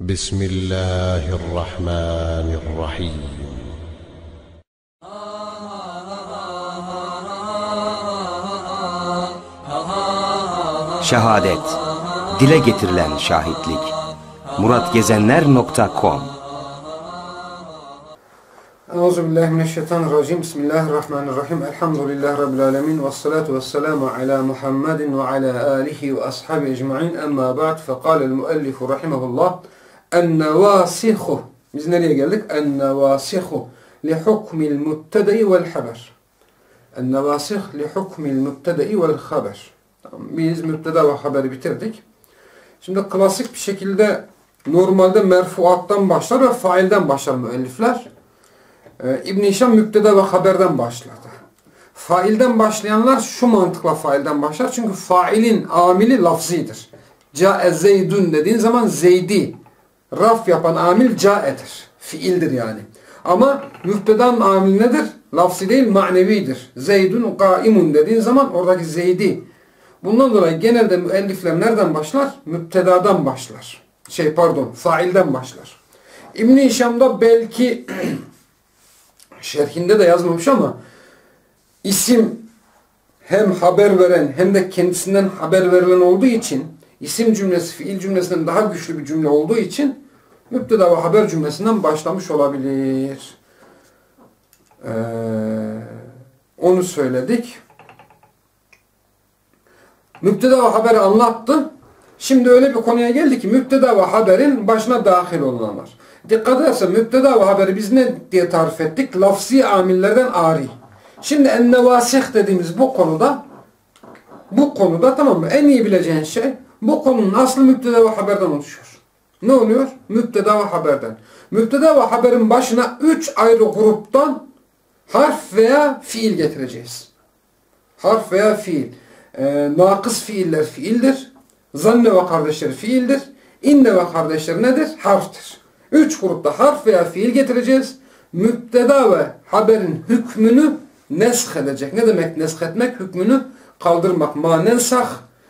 بسم الله الرحمن الرحيم Şehadet Dile getirilen şahitlik muratgezenler.com Euzu billahi mineşşeytanirracim. Bismillahirrahmanirrahim. Elhamdülillahi rabbil alamin ve salatu vesselamu ala Muhammedin ve ala alihi ve ashabi ecmaîn. Amma ba'd. Fekâle'l müellif rahimehullah en-nevâsihu. Biz nereye geldik? En-nevâsihu li hukmil mübtedei vel haber. En-nevâsih li hukmil mübtedei vel haber. Biz mübteda ve haberi bitirdik. Şimdi klasik bir şekilde normalde merfuattan başlar ve failden başlar müellifler. Ee, İbn-i Hişam müpteda ve haberden başladı. Failden başlayanlar şu mantıkla failden başlar. Çünkü failin amili lafzidir. Ca'e zeydun dediğin zaman zeydi. Raf yapan amil ca'edir. Fiildir yani. Ama müptedanın amili nedir? Lafzi değil manevidir. Zeydun kaimun dediğin zaman oradaki zeydi. Bundan dolayı genelde müellifler nereden başlar? Müptedadan başlar. Şey pardon failden başlar. İbn-i Hişam'da belki şerhinde de yazmamış ama isim hem haber veren hem de kendisinden haber verilen olduğu için isim cümlesi fiil cümlesinden daha güçlü bir cümle olduğu için müpteda ve haber cümlesinden başlamış olabilir. Ee, onu söyledik. Müpteda ve haberi anlattı. Şimdi öyle bir konuya geldi ki müpteda ve haberin başına dahil olanlar. Dikkat edersen müpteda ve haberi biz ne diye tarif ettik? Lafzi amillerden ari. Şimdi ennevasih dediğimiz bu konuda bu konuda tamam mı? En iyi bileceğin şey bu konunun aslı müpteda ve haberden oluşuyor. Ne oluyor? Müpteda ve haberden. Müpteda ve haberin başına üç ayrı gruptan harf veya fiil getireceğiz. Harf veya fiil. Ee, nakıs fiiller fiildir. Zanne ve kardeşleri fiildir. İnne ve kardeşleri nedir? Harftir. Üç grupta harf veya fiil getireceğiz. Müpteda ve haberin hükmünü nesk edecek. Ne demek nesk etmek? Hükmünü kaldırmak. Ma nensah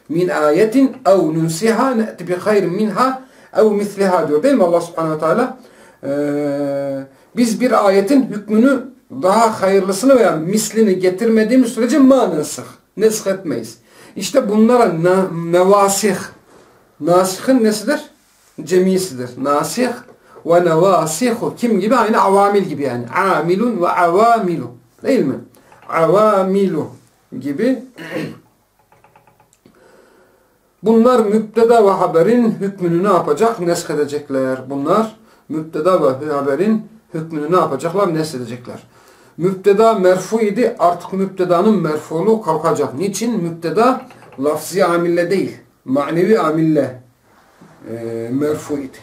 min ayetin ev nunsiha ne'ti bi hayrin minha ev misliha diyor. Değil mi Allah subhanehu ve teala? Ee, biz bir ayetin hükmünü daha hayırlısını veya mislini getirmediğimiz sürece ma. Nesk etmeyiz. İşte bunlara nevasih. Nasihin nesidir? Cemisidir. Nasih ve nevasihu. Kim gibi? Aynı avamil gibi yani. Amilun ve avamilu. Değil mi? Avamilu gibi. Bunlar müpteda ve haberin hükmünü ne yapacak? Nesk edecekler. Bunlar müpteda ve haberin hükmünü ne yapacaklar? Nesk edecekler. Müpteda merfu idi. Artık müptedanın merfulu kalkacak. Niçin? Müpteda lafzi amille değil. Manevi amille e, merfu idi.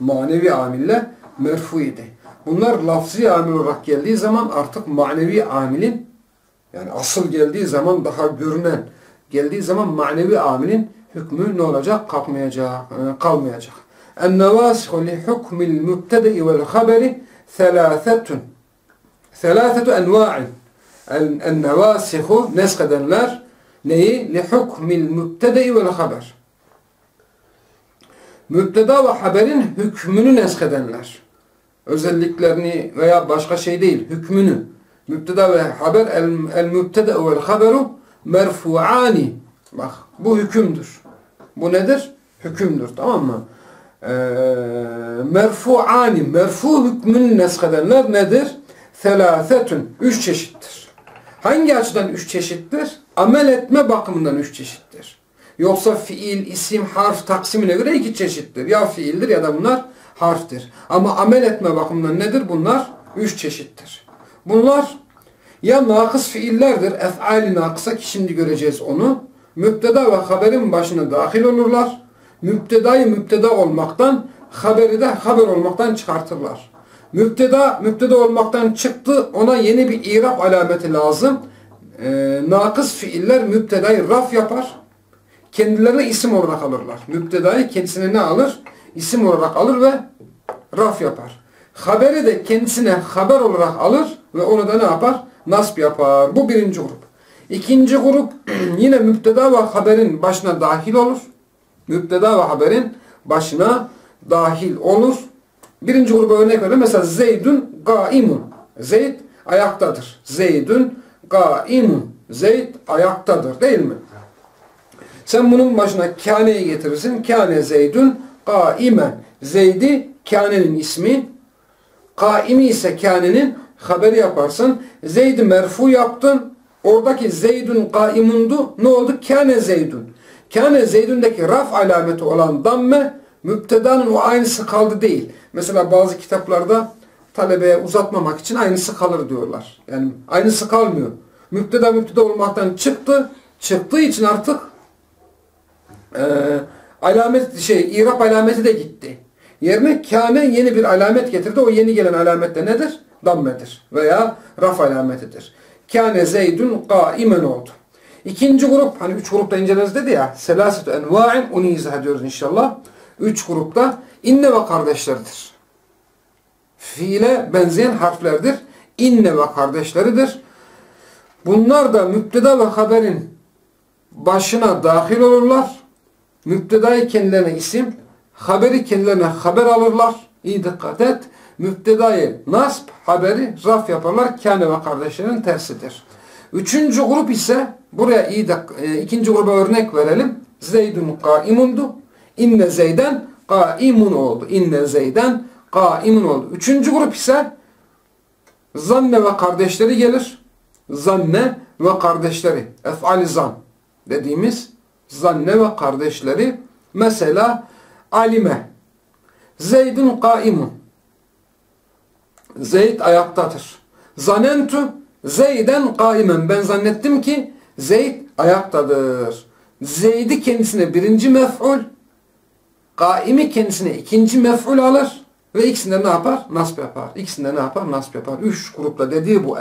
Manevi amille merfu idi. Bunlar lafzi amil olarak geldiği zaman artık manevi amilin yani asıl geldiği zaman daha görünen geldiği zaman manevi amilin hükmü ne olacak? Kalkmayacak, e, kalmayacak. En-nevâsihu li hukmil mübtede'i vel haberi thelâthetun Selâsetu envâ'in. En-nevâsihu nesk edenler neyi? Mübtede'i vel haber. Mübteda ve haberin hükmünü nesk edenler. Özelliklerini veya başka şey değil, hükmünü. Mübteda ve haber el-mübtede'u vel haberu merfu'ani. Bak bu hükümdür. Bu nedir? Hükümdür. Tamam mı? Ee, merfu'ani. Merfu hükmünü nesk edenler nedir? Selâsetün. Üç çeşittir. Hangi açıdan üç çeşittir? Amel etme bakımından üç çeşittir. Yoksa fiil, isim, harf taksimine göre iki çeşittir. Ya fiildir ya da bunlar harftir. Ama amel etme bakımından nedir? Bunlar üç çeşittir. Bunlar ya nakıs fiillerdir. Ef'ali nakısa ki şimdi göreceğiz onu. Müpteda ve haberin başına dahil olurlar. Müptedayı müpteda olmaktan, haberi de haber olmaktan çıkartırlar. Müpteda, müpteda olmaktan çıktı. Ona yeni bir irap alameti lazım. Ee, nakıs fiiller müptedayı raf yapar. Kendilerine isim olarak alırlar. Müptedayı kendisine ne alır? İsim olarak alır ve raf yapar. Haberi de kendisine haber olarak alır ve onu da ne yapar? Nasb yapar. Bu birinci grup. İkinci grup yine müpteda ve haberin başına dahil olur. Müpteda ve haberin başına dahil olur. Birinci gruba örnek verelim. Mesela Zeydun gaimun. Zeyd ayaktadır. Zeydun gaimun. Zeyd ayaktadır değil mi? Sen bunun başına kâneyi getirirsin. Kâne Zeydun gaimen. Zeydi kânenin ismi. Kaimi ise kânenin haberi yaparsın. Zeyd'i merfu yaptın. Oradaki Zeydun kaimundu. Ne oldu? Kâne Zeydun. Kâne Zeydun'daki raf alameti olan damme müptedanın o aynısı kaldı değil. Mesela bazı kitaplarda talebeye uzatmamak için aynısı kalır diyorlar. Yani aynısı kalmıyor. Müpteda müpteda olmaktan çıktı. Çıktığı için artık e, alamet şey irap alameti de gitti. Yerine kâne yeni bir alamet getirdi. O yeni gelen alamet de nedir? Dammedir veya raf alametidir. Kâne zeydun kaimen oldu. İkinci grup, hani üç grupta inceleriz dedi ya, selasetü enva'in, onu izah ediyoruz inşallah. Üç grupta inne ve kardeşleridir. Fiile benzeyen harflerdir. İnne ve kardeşleridir. Bunlar da müpteda ve haberin başına dahil olurlar. Müptedayı kendilerine isim, haberi kendilerine haber alırlar. İyi dikkat et. Müptedayı nasb, haberi raf yaparlar. Kâne ve kardeşlerin tersidir. Üçüncü grup ise buraya iyi de, e, ikinci gruba örnek verelim. Zeydun kaimundu. İnne Zeyden kaimun oldu. İnne Zeyden kaimun oldu. Üçüncü grup ise zanne ve kardeşleri gelir. Zanne ve kardeşleri. Ef'ali zan dediğimiz zanne ve kardeşleri. Mesela alime. Zeydun kaimun. Zeyd ayaktadır. Zanentu Zeyden kaimen. Ben zannettim ki Zeyd ayaktadır. Zeyd'i kendisine birinci mef'ul, kaimi kendisine ikinci mef'ul alır ve ikisinde ne yapar? Nasb yapar. İkisinde ne yapar? Nasb yapar. Üç grupla dediği bu.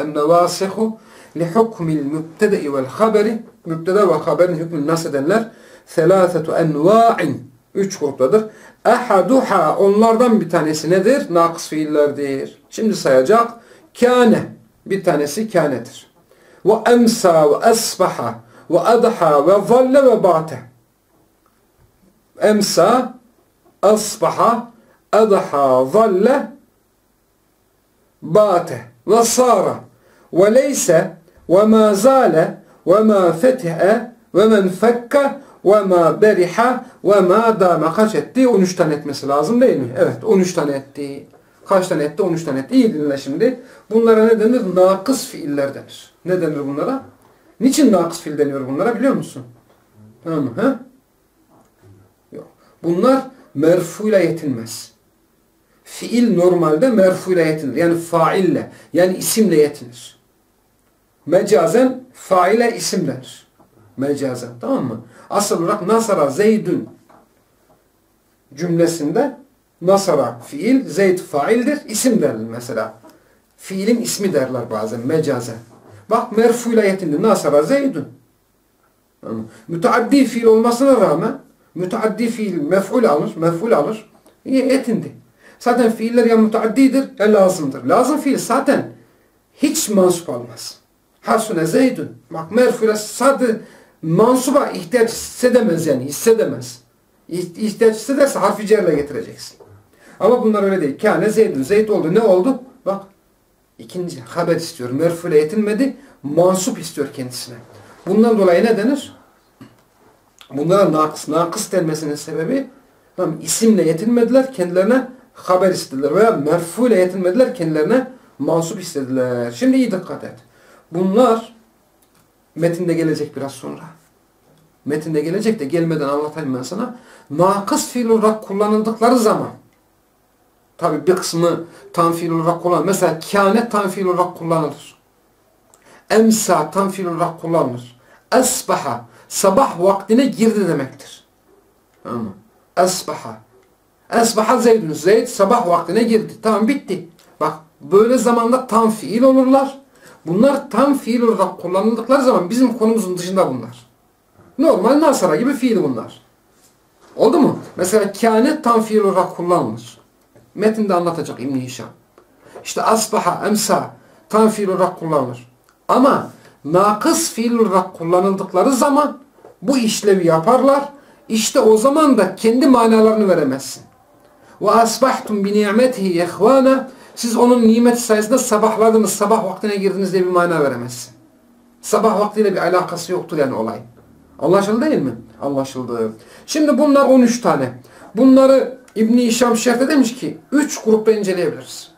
Hukmil mübtede'i vel haberi mübtede ve haberin hükmünü nasıl edenler? Selâsetu envâ'in. Üç gruptadır. Ehaduha onlardan bir tanesi nedir? Nakıs fiillerdir. Şimdi sayacak. Kâne. Bir tanesi kânedir. Ve emsâ ve esbaha ve adha ve zalle ve bâte. Emsâ, asbaha, adha, zalle, bâte ve sâra ve leyse ve mâ zâle ve mâ fetihe ve men fekke ve ma beriha ve ma dâme kaç etti? 13 tane etmesi lazım değil mi? Evet 13 tane etti. Kaç tane etti? 13 tane etti. İyi dinle şimdi. Bunlara ne denir? Nakıs fiiller denir. Ne denir bunlara? Niçin nakıs fiil deniyor bunlara biliyor musun? Tamam mı? He? Yok. Bunlar merfuyla yetinmez. Fiil normalde merfuyla yetinir. Yani faille, yani isimle yetinir. Mecazen faile isim denir. Mecazen. Tamam mı? Asıl olarak nasara zeydün cümlesinde nasara fiil, zeyd faildir. isim derler mesela. Fiilin ismi derler bazen mecazen. Bak merfuyla yetindi. Nasara zeydün. Müteaddi fiil olmasına rağmen müteaddi fiil mef'ul alır, mef'ul alır. Yetindi. Zaten fiiller ya müteaddidir ya lazımdır. Lazım fiil zaten hiç mansup olmaz. Hasune zeydün. Bak merfuyla sadece mansuba ihtiyaç hissedemez yani hissedemez. İhtiyaç hissederse harfi cerle getireceksin. Ama bunlar öyle değil. Kâne zeydün. Zeyd oldu. Ne oldu? Bak ikinci haber istiyor. Merfule yetinmedi. Mansup istiyor kendisine. Bundan dolayı ne denir? Bunlara nakıs, nakıs denmesinin sebebi tamam, isimle yetinmediler. Kendilerine haber istediler. Veya merfule yetinmediler. Kendilerine mansup istediler. Şimdi iyi dikkat et. Bunlar metinde gelecek biraz sonra. Metinde gelecek de gelmeden anlatayım ben sana. Nakıs fiil olarak kullanıldıkları zaman tabi bir kısmı tam fiil olarak kullanılır. Mesela kânet tam fiil olarak kullanılır. Emsa tam fiil olarak kullanılır. Esbaha sabah vaktine girdi demektir. Tamam? Esbaha. Esbaha zeydun. Zeyd sabah vaktine girdi. Tamam bitti. Bak böyle zamanda tam fiil olurlar. Bunlar tam fiil olarak kullanıldıkları zaman bizim konumuzun dışında bunlar. Normal nasara gibi fiil bunlar. Oldu mu? Mesela kânet tam fiil olarak kullanılır. Metinde anlatacak İbn-i Hişam. İşte asbaha, emsa tam fiil olarak kullanılır. Ama nakıs fiil olarak kullanıldıkları zaman bu işlevi yaparlar. İşte o zaman da kendi manalarını veremezsin. Ve asbahtum bi ni'metihi ihvana siz onun nimeti sayesinde sabahladınız, sabah vaktine girdiniz diye bir mana veremezsin. Sabah vaktiyle bir alakası yoktur yani olay. Anlaşıldı değil mi? Anlaşıldı. Şimdi bunlar 13 tane. Bunları İbn-i İşam Şerh'te demiş ki 3 grupta inceleyebiliriz.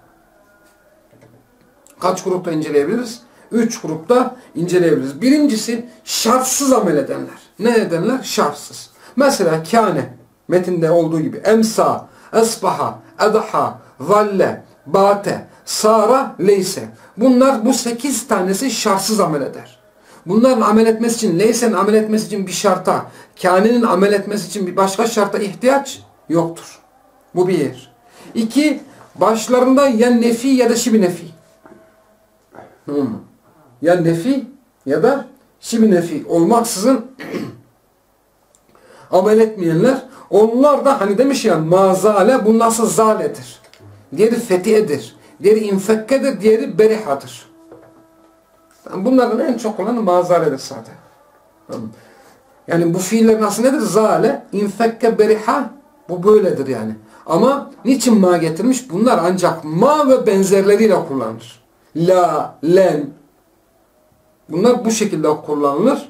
Kaç grupta inceleyebiliriz? 3 grupta inceleyebiliriz. Birincisi şartsız amel edenler. Ne edenler? Şartsız. Mesela kâne metinde olduğu gibi emsa, esbaha, edaha, zalle, bate, sara, leyse. Bunlar bu 8 tanesi şartsız amel eder. Bunların amel etmesi için, leysenin amel etmesi için bir şarta, kânenin amel etmesi için bir başka şarta ihtiyaç yoktur. Bu bir. İki, başlarında ya nefi ya da şibi nefi. Mı? Ya nefi ya da şibi nefi olmaksızın amel etmeyenler onlar da hani demiş ya mazale bu nasıl zaledir. Diğeri fethiyedir. Diğeri infekkedir. Diğeri berihadır. Bunların en çok olanı mazaledir zaten. Yani bu fiillerin aslı nedir? Zale, infekke, beriha bu böyledir yani. Ama niçin ma getirmiş? Bunlar ancak ma ve benzerleriyle kullanılır. La, len. Bunlar bu şekilde kullanılır.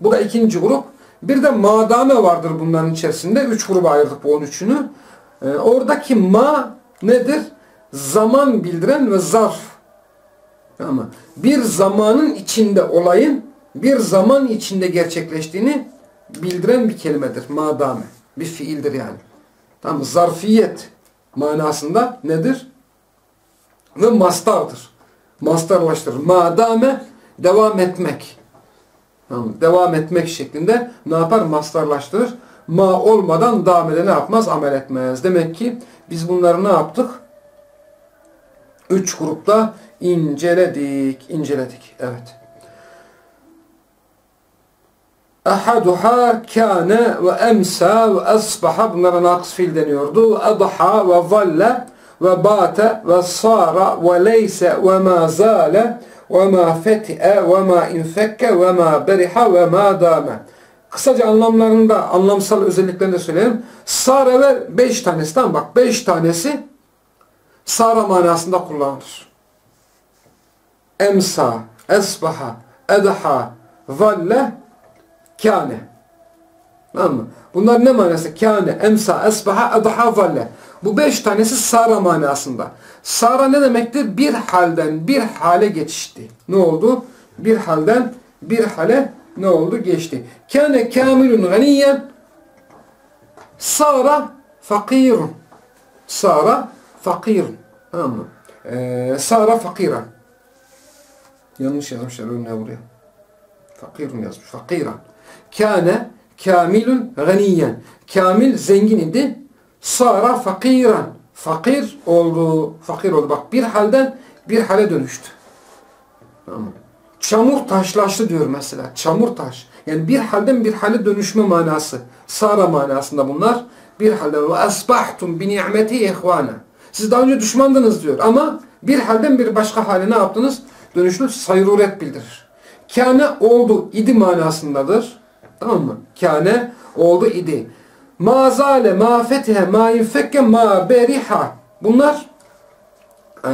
Bu da ikinci grup. Bir de madame vardır bunların içerisinde. Üç gruba ayırdık bu 13'ünü. Ee, oradaki ma nedir? Zaman bildiren ve zarf. Ama bir zamanın içinde olayın bir zaman içinde gerçekleştiğini bildiren bir kelimedir. Madame. Bir fiildir yani. Tamam Zarfiyet manasında nedir? Ve mastardır. Mastarlaştırır. Madame devam etmek. Tamam, devam etmek şeklinde ne yapar? Mastarlaştırır. Ma olmadan damede ne yapmaz? Amel etmez. Demek ki biz bunları ne yaptık? Üç grupta inceledik. inceledik. Evet. Ahaduha kâne ve emsa ve asbaha bunlara nakıs fiil deniyordu. Adha ve zalle ve bate ve sara ve leyse ve ma zale ve ma feti'e ve ma infekke ve ma beriha ve ma dame. Kısaca anlamlarında, anlamsal özelliklerini de söyleyeyim. Sara ve beş tanesi. Tamam bak beş tanesi sara manasında kullanılır. Emsa, esbaha, edaha, zalle, kâne. Tamam mı? Bunlar ne manası? Kâne, emsa, esbaha, edaha, zalle. Bu beş tanesi sara manasında. Sara ne demektir? Bir halden bir hale geçişti. Ne oldu? Bir halden bir hale ne oldu? Geçti. Kâne kâmilun ganiyen Sara fakirun. Sara fakirun. Tamam mı? Ee, Sara fakiran. Yanlış yazmışlar önüne buraya. Fakirun yazmış. Fakiran. Kâne kamilun ganiyen. Kamil zengin idi. Sara fakiran. Fakir oldu. Fakir oldu. Bak bir halden bir hale dönüştü. Tamam Çamur taşlaştı diyor mesela. Çamur taş. Yani bir halden bir hale dönüşme manası. Sara manasında bunlar. Bir halden ve asbahtum bi ni'meti ihvana. Siz daha önce düşmandınız diyor. Ama bir halden bir başka hale ne yaptınız? Dönüştünüz. Sayruret bildirir. Kâne oldu idi manasındadır. Tamam mı? Kâne oldu idi. Ma zale, ma fetihe, ma infekke, ma beriha. Bunlar ee,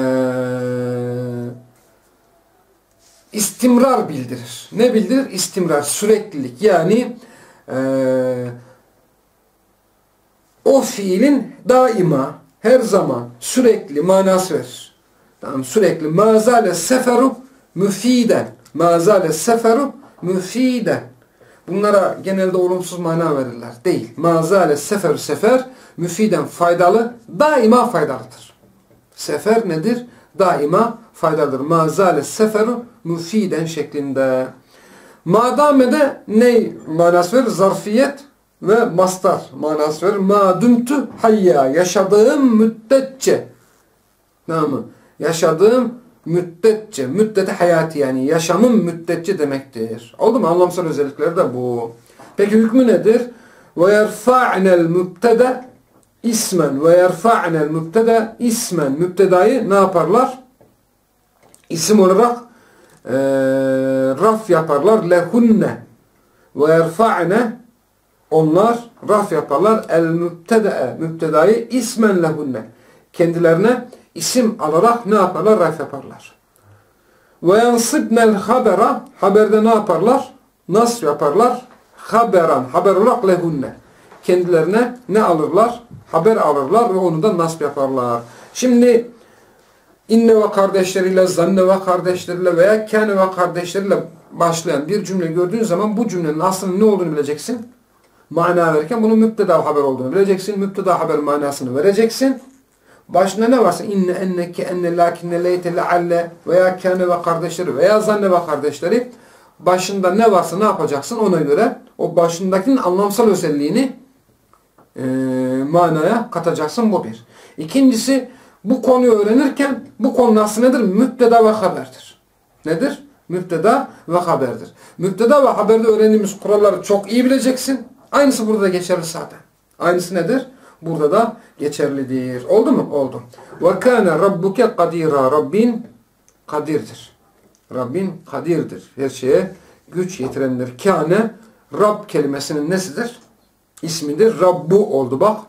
istimrar bildirir. Ne bildirir? İstimrar, süreklilik. Yani ee, o fiilin daima, her zaman, sürekli manası verir. Tamam, sürekli. Ma zale seferu müfiden. Ma zale seferu müfiden. Bunlara genelde olumsuz mana verirler. Değil. Mazale sefer sefer müfiden faydalı, daima faydalıdır. Sefer nedir? Daima faydalıdır. Mazale seferu müfiden şeklinde. Madame de ne manası verir? Zarfiyet ve mastar manası verir. Madümtü hayya. Yaşadığım müddetçe. Tamam mı? Yaşadığım müddetçe, müddete hayatı yani yaşamın müddetçe demektir. Oldu mu? Anlamsal özellikleri de bu. Peki hükmü nedir? Yerfa'nel mübtede ismen ve yerfa'nel ismen mübtedayı ne yaparlar? İsim olarak e, raf yaparlar lehunne ve onlar raf yaparlar el mübtedayı ismen lehunne kendilerine isim alarak ne yaparlar? Raf yaparlar. ve yansibnel habera haberde ne yaparlar? Nasıl yaparlar? haberan haber olarak lehunne. Kendilerine ne alırlar? Haber alırlar ve onu da nasip yaparlar? Şimdi inne ve kardeşleriyle, zanne ve kardeşleriyle veya kâne ve kardeşleriyle başlayan bir cümle gördüğün zaman bu cümlenin aslında ne olduğunu bileceksin. Mana verirken bunun müpteda haber olduğunu bileceksin. Müpteda haber manasını vereceksin. Başında ne varsa inne enneke enne lakinne leyte lealle veya kâne ve kardeşleri veya zanne ve kardeşleri başında ne varsa ne yapacaksın ona göre o başındakinin anlamsal özelliğini e, manaya katacaksın bu bir. İkincisi bu konuyu öğrenirken bu konu aslında nedir? Müpteda ve haberdir. Nedir? Müpteda ve haberdir. Müpteda ve haberde öğrendiğimiz kuralları çok iyi bileceksin. Aynısı burada da geçerli zaten. Aynısı nedir? Burada da geçerlidir. Oldu mu? Oldu. Ve kâne rabbuke kadira. Rabbin kadirdir. Rabbin kadirdir. Her şeye güç yetirendir. Kâne Rab kelimesinin nesidir? İsmidir. Rabbu oldu bak.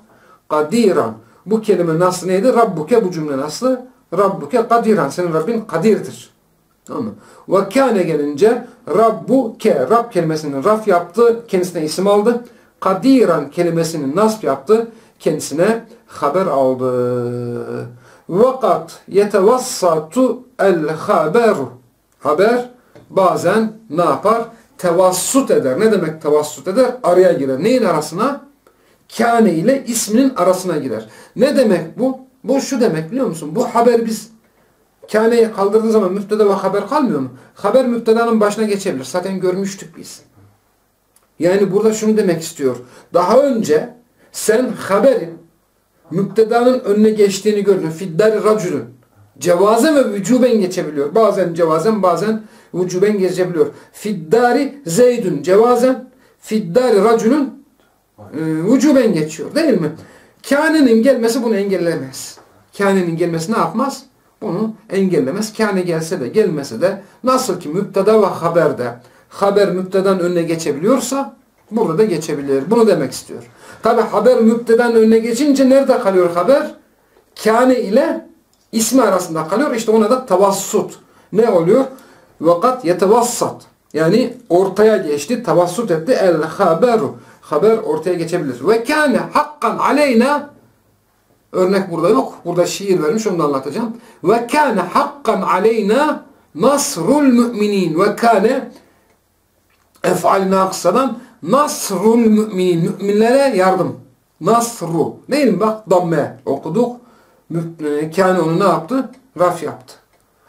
Kadiran. Bu kelime nasıl neydi? Rabbuke bu cümle nasıl? Rabbuke kadiran. Senin Rabbin kadirdir. Tamam mı? Ve kâne gelince Rabbuke. Rab kelimesinin raf yaptı. Kendisine isim aldı. Kadiran kelimesinin nasb yaptı. Kendisine haber aldı. Vakat yetevassatu el haberu. Haber bazen ne yapar? Tevassut eder. Ne demek tevassut eder? Araya girer. Neyin arasına? Kâne ile isminin arasına girer. Ne demek bu? Bu şu demek biliyor musun? Bu haber biz kâneyi kaldırdığı zaman müfteda ve haber kalmıyor mu? Haber müftedanın başına geçebilir. Zaten görmüştük biz. Yani burada şunu demek istiyor. Daha önce sen haberin müptedanın önüne geçtiğini gördün. Fiddari racülün. Cevazen ve vücuben geçebiliyor. Bazen cevazen bazen vücuben geçebiliyor. Fiddari zeydün cevazen. Fiddari racülün e, vücuben geçiyor değil mi? Kânenin gelmesi bunu engellemez. Kânenin gelmesi ne yapmaz? Bunu engellemez. Kâne gelse de gelmese de nasıl ki müpteda ve haberde haber müptedanın önüne geçebiliyorsa burada da geçebilir. Bunu demek istiyor. Tabi haber müptedanın önüne geçince nerede kalıyor haber? Kâne ile ismi arasında kalıyor. İşte ona da tavassut. Ne oluyor? Vakat yetevassat. Yani ortaya geçti, tavassut etti. El haberu. Haber ortaya geçebilir. Ve kâne hakkan aleyna örnek burada yok. Burada şiir vermiş onu da anlatacağım. Ve kâne hakkan aleyna nasrul müminin. Ve kâne ef'al naksadan nasrul müminin. Müminlere yardım. Nasru. Değil? Bak damme okuduk. Kâne onu ne yaptı? Raf yaptı.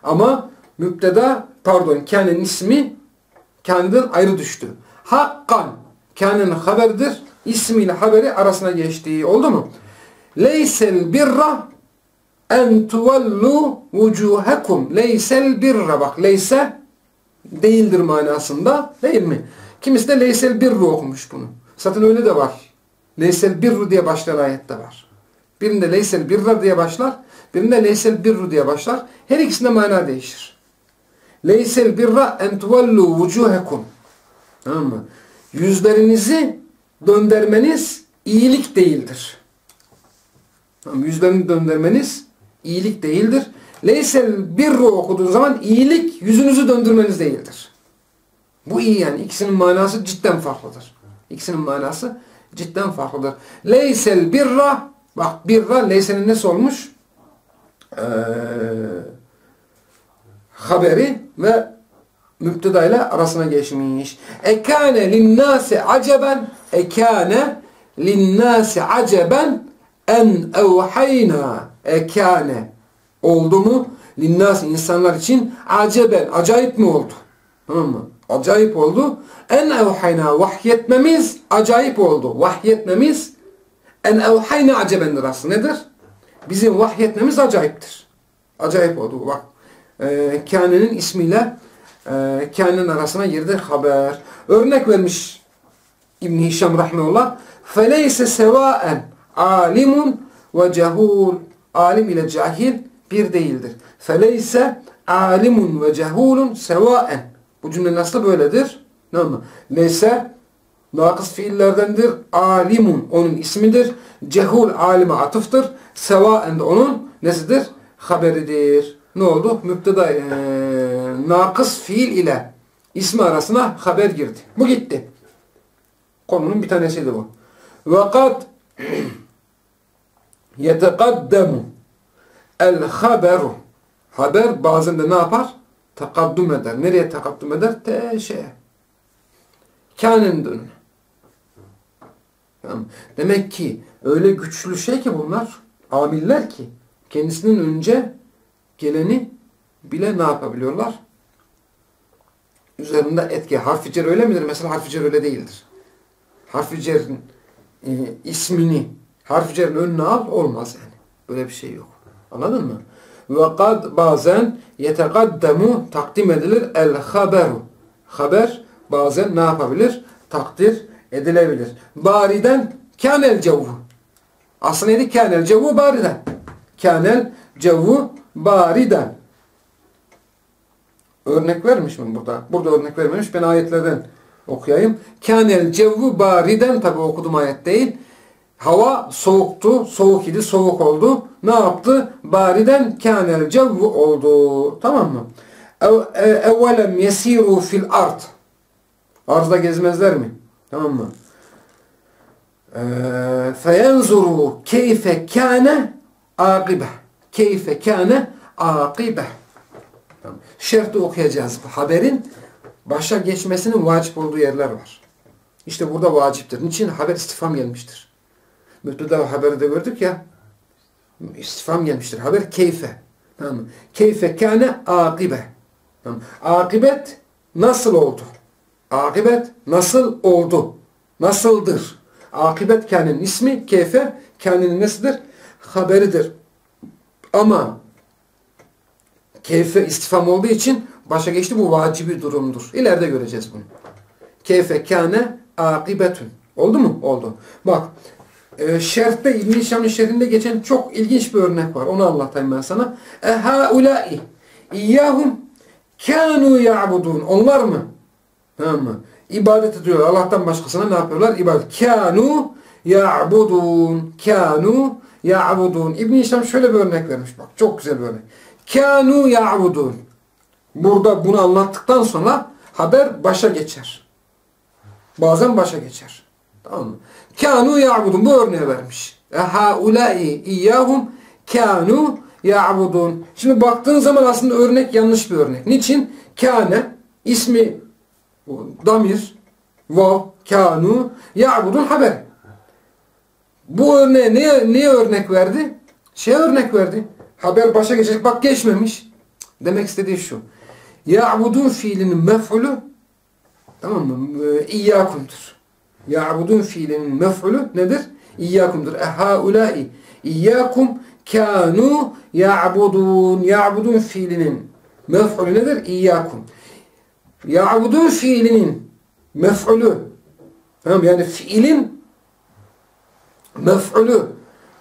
Ama müpteda pardon kânenin ismi kendinden ayrı düştü. Hakkan kânenin haberdir. İsmiyle haberi arasına geçtiği oldu mu? Leysel birra en tuvallu vucuhekum. Leysel birra bak leyse değildir manasında değil mi? Kimisi de leysel birru okumuş bunu. Zaten öyle de var. Leysel birru diye başlayan ayette var. Birinde leysel birra diye başlar. Birinde leysel birru diye başlar. Her ikisinde mana değişir. Leysel birra en tuvallu vucuhekum. Tamam mı? Yüzlerinizi döndürmeniz iyilik değildir. Tamam, yüzlerini döndürmeniz iyilik değildir. Leysel birru okuduğun zaman iyilik yüzünüzü döndürmeniz değildir. Bu iyi yani. İkisinin manası cidden farklıdır. İkisinin manası cidden farklıdır. Leysel birra bak birra leysenin nesi olmuş? Ee, haberi ve müpteda ile arasına geçmiş. Ekâne linnâse aceben ekâne linnâse aceben en evhayna ekâne oldu mu? Linnâse insanlar için aceben acayip mi oldu? Tamam mı? Acayip oldu. En evhayna vahyetmemiz acayip oldu. Vahyetmemiz en evhayna acebendir aslında. Nedir? Bizim vahyetmemiz acayiptir. Acayip oldu. Bak. E, Kâne'nin ismiyle e, Kâne'nin arasına girdi haber. Örnek vermiş İbn Hişam rahmeullah. Feleyse sevaen alimun ve cehul. Alim ile cahil bir değildir. Feleyse alimun ve cehulun sevaen bu cümle nasıl böyledir? Ne mı? Leyse nakıs fiillerdendir. Alimun onun ismidir. Cehul alime atıftır. Sevaen de onun nesidir? Haberidir. Ne oldu? Müpteda e, nakıs fiil ile ismi arasına haber girdi. Bu gitti. Konunun bir tanesiydi bu. Ve kad yetekaddamu el haberu haber bazen de ne yapar? Takaddum eder. Nereye takaddum eder? Te şeye. Kânenin. Tamam. Demek ki öyle güçlü şey ki bunlar amiller ki kendisinin önce geleni bile ne yapabiliyorlar? Üzerinde etki. Harf-i cer öyle midir? Mesela harf-i cer öyle değildir. Harf-i cer'in e, ismini harf-i cer'in önüne al olmaz yani. Böyle bir şey yok. Anladın mı? Ve kad bazen yetegaddemu takdim edilir el haberu. Haber bazen ne yapabilir? Takdir edilebilir. Bariden kânel cevvu. Aslında neydi? Kânel cevvu bariden. Kânel cevvu bariden. Örnek vermiş mi burada? Burada örnek vermemiş. Ben ayetlerden okuyayım. Kânel cevvu bariden tabi okudum ayet değil. Hava soğuktu, soğuk idi, soğuk oldu. Ne yaptı? Bariden kânel cevvu oldu. Tamam mı? E, evvelem yesiru fil ard. Arzda gezmezler mi? Tamam mı? E, feyenzuru keyfe kâne akibe. Keyfe kâne akibe. Şerhte okuyacağız. Haberin başa geçmesinin vacip olduğu yerler var. İşte burada vaciptir. Niçin? Haber istifam gelmiştir. Müpteda haberi de gördük ya. İstifam gelmiştir. Haber keyfe. Tamam mı? Keyfe kâne akibe. Tamam. Akibet nasıl oldu? Akibet nasıl oldu? Nasıldır? Akibet kânenin ismi keyfe kânenin nesidir? Haberidir. Ama keyfe istifam olduğu için başa geçti bu vacibi durumdur. İleride göreceğiz bunu. Keyfe kâne akibetün. Oldu mu? Oldu. Bak e, şerhte İbn-i Şam'ın şerhinde geçen çok ilginç bir örnek var. Onu anlatayım ben sana. E haulâi İyyâhum kânû ya'budûn. Onlar mı? Tamam mı? İbadet ediyorlar. Allah'tan başkasına ne yapıyorlar? İbadet. Kânû ya'budûn. Kânû ya'budûn. İbn-i İşam şöyle bir örnek vermiş. Bak çok güzel bir örnek. Kânû ya'budûn. Burada bunu anlattıktan sonra haber başa geçer. Bazen başa geçer. Tamam mı? Kânû ya'budûn. Bu örneği vermiş. E haulâi iyyâhum kânû ya'budûn. Şimdi baktığın zaman aslında örnek yanlış bir örnek. Niçin? Kâne ismi damir vav kânû ya'budûn haber. Bu örneğe ne, ne örnek verdi? Şey örnek verdi. Haber başa geçecek. Bak geçmemiş. Demek istediği şu. Ya'budun fiilinin mef'ulü tamam mı? E, İyyâkumdur. Ya'budun fiilinin mef'ulü nedir? İyyâkumdur. E haulâi İyyâkum kânû ya'budun. Ya'budun fiilinin mef'ulü nedir? İyyâkum. Ya'budun fiilinin mef'ulü tamam yani fiilin mef'ulü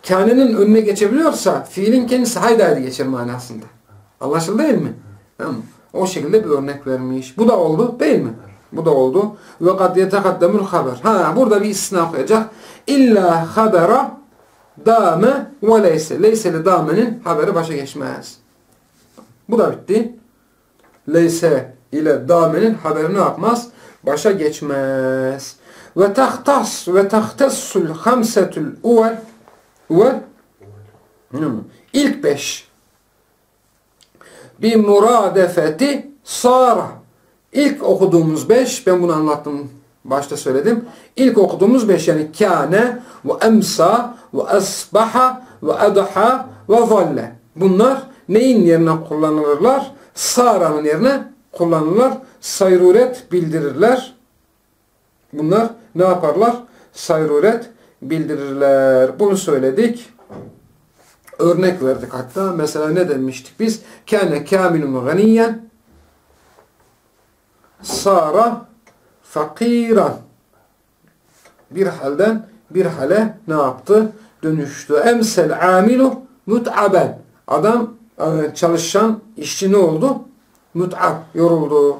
kânenin önüne geçebiliyorsa fiilin kendisi haydi haydi geçer manasında. Anlaşıldı değil mi? Tamam. O şekilde bir örnek vermiş. Bu da oldu değil mi? Bu da oldu. Ve kad yetekaddemul haber. Ha burada bir istisna koyacak. İlla habera dame ve leyse. Leyseli damenin haberi başa geçmez. Bu da bitti. Leyse ile damenin haberi ne yapmaz? Başa geçmez. Ve tahtas ve tahtassul hamsetul uvel ve ilk beş bir muradefeti sara. İlk okuduğumuz beş, ben bunu anlattım, başta söyledim. İlk okuduğumuz beş yani kâne ve emsa ve asbaha ve adha ve zalle. Bunlar neyin yerine kullanılırlar? Sara'nın yerine kullanırlar. Sayruret bildirirler. Bunlar ne yaparlar? Sayruret bildirirler. Bunu söyledik. Örnek verdik hatta. Mesela ne demiştik biz? Kâne kâminun ganiyen sara fakiran bir halden bir hale ne yaptı? Dönüştü. Emsel amilu mut'aben. Adam e, çalışan işçi ne oldu? Mut'ab. Yoruldu.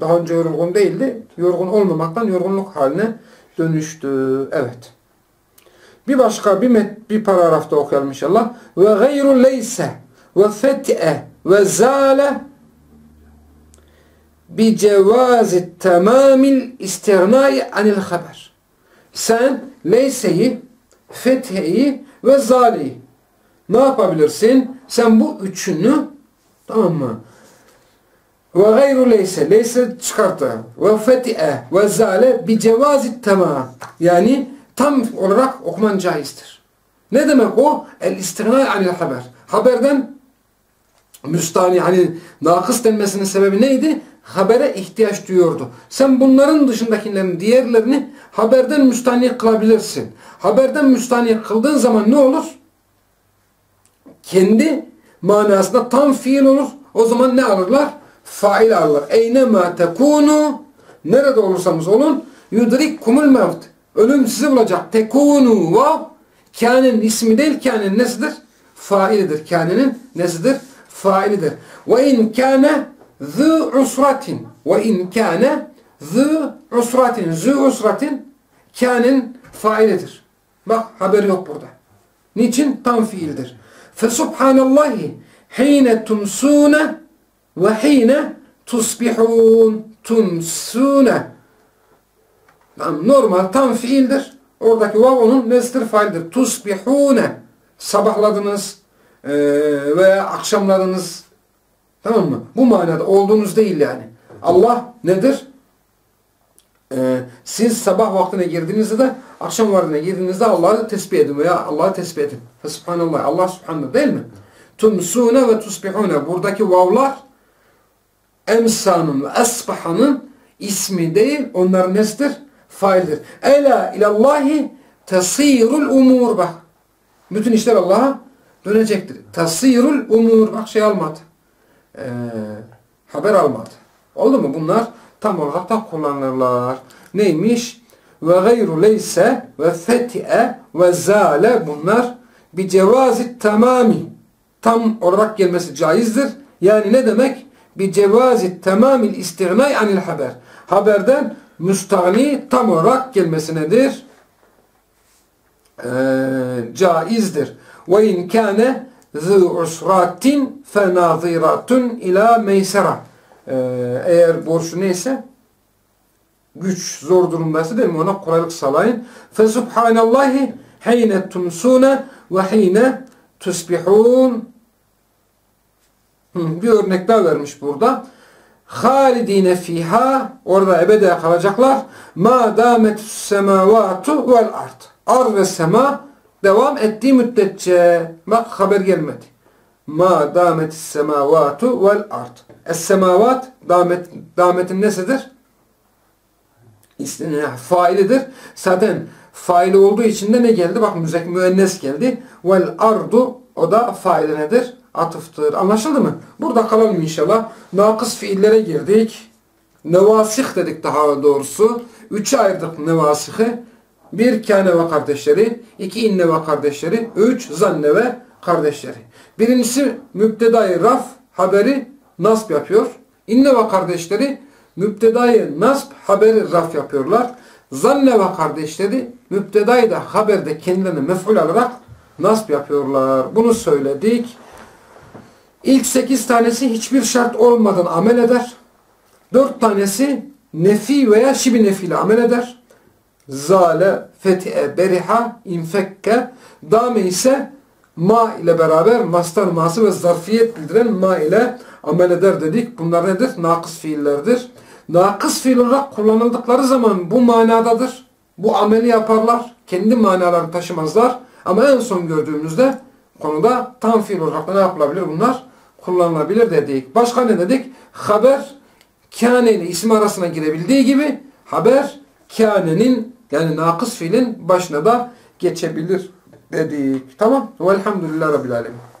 Daha önce yorgun değildi. Yorgun olmamaktan yorgunluk haline dönüştü. Evet. Bir başka bir met, bir paragrafta okuyalım inşallah. Ve gayru leyse ve fet'e ve zale bi cevazi tamamil istirnai anil haber. Sen leyseyi, fetheyi ve zaleyi ne yapabilirsin? Sen bu üçünü tamam mı? Ve gayru leyse, leyse çıkarttı. Ve feti'e ve zale bi cevazi tamam. Yani tam olarak okuman caizdir. Ne demek o? El istigna anil haber. Haberden müstani hani nakıs denmesinin sebebi neydi? Habere ihtiyaç duyuyordu. Sen bunların dışındakilerin diğerlerini haberden müstani kılabilirsin. Haberden müstani kıldığın zaman ne olur? Kendi manasında tam fiil olur. O zaman ne alırlar? Fail alırlar. Eyne ma tekunu nerede olursanız olun yudrikkumul mevt. Ölüm sizi bulacak. Tekunu vav kânenin ismi değil kânenin nesidir? Failidir. Kânenin nesidir? Failidir. Ve in kâne zü usratin ve in kâne zü usratin zü usratin kânenin failidir. Bak haberi yok burada. Niçin? Tam fiildir. Fesubhanallahi hine tumsune ve hine tusbihun tumsune normal tam fiildir. Oradaki vav onun nestir faildir. Tusbihune sabahladınız e, veya akşamladınız tamam mı? Bu manada olduğunuz değil yani. Allah nedir? Ee, siz sabah vaktine girdiğinizde de akşam vaktine girdiğinizde Allah'ı tesbih edin veya Allah'ı tesbih edin. Subhanallah. Allah subhanallah değil mi? Tumsune ve tusbihune. Buradaki vavlar emsanın ve esbahanın ismi değil. Onların nesidir? Faildir. Ela ilallahi tasirul umur. Bak. Bütün işler Allah'a dönecektir. Tasirul umur. Bak şey almadı. Ee, haber almadı. Oldu mu? Bunlar tam olarak da kullanırlar. Neymiş? Ve gayru leyse ve feti'e ve zale bunlar bir cevazi tamami tam olarak gelmesi caizdir. Yani ne demek? Bir cevazi tamamil istirnay anil haber. Haberden müstahni tam olarak gelmesi nedir? Ee, caizdir. Ve in kâne zı usratin fenaziratun ila meysera. Ee, eğer borçlu neyse güç zor durumdaysa değil mi? Ona kolaylık sağlayın. Fesubhanallahi heyne tumsune ve heyne tusbihun bir örnek daha vermiş burada. Halidine fiha orada ebede kalacaklar. Ma damet semavatu vel ard. Ar ve sema devam ettiği müddetçe bak haber gelmedi. Ma damet semavatu vel ard. Es semavat damet dametin nesidir? failidir. Zaten faili olduğu için de ne geldi? Bak müzek müennes geldi. Vel ardu o da faili nedir? Atıftır. Anlaşıldı mı? Burada kalalım inşallah. Nakıs fiillere girdik. Nevasih dedik daha doğrusu. Üçe ayırdık nevasihi. Bir kâne ve kardeşleri, iki inne ve kardeşleri, üç zanne ve kardeşleri. Birincisi mübtedayı raf haberi nasb yapıyor. İnne ve kardeşleri mübtedayı nasb haberi raf yapıyorlar. Zanne ve kardeşleri mübtedayı da haberde kendilerine mef'ul alarak nasb yapıyorlar. Bunu söyledik. İlk sekiz tanesi hiçbir şart olmadan amel eder. Dört tanesi nefi veya şibi nefi ile amel eder. Zale, fethi'e, beriha, infekke, dame ise ma ile beraber mastar ması ve zarfiyet bildiren ma ile amel eder dedik. Bunlar nedir? Nakıs fiillerdir. Nakıs fiil olarak kullanıldıkları zaman bu manadadır. Bu ameli yaparlar. Kendi manalarını taşımazlar. Ama en son gördüğümüzde konuda tam fiil olarak ne yapılabilir bunlar? Kullanılabilir dedik. Başka ne dedik? Haber kâne ile isim arasına girebildiği gibi haber kânenin yani nakıs fiilin başına da geçebilir dedik. Tamam. Velhamdülillah Rabbil Alemin.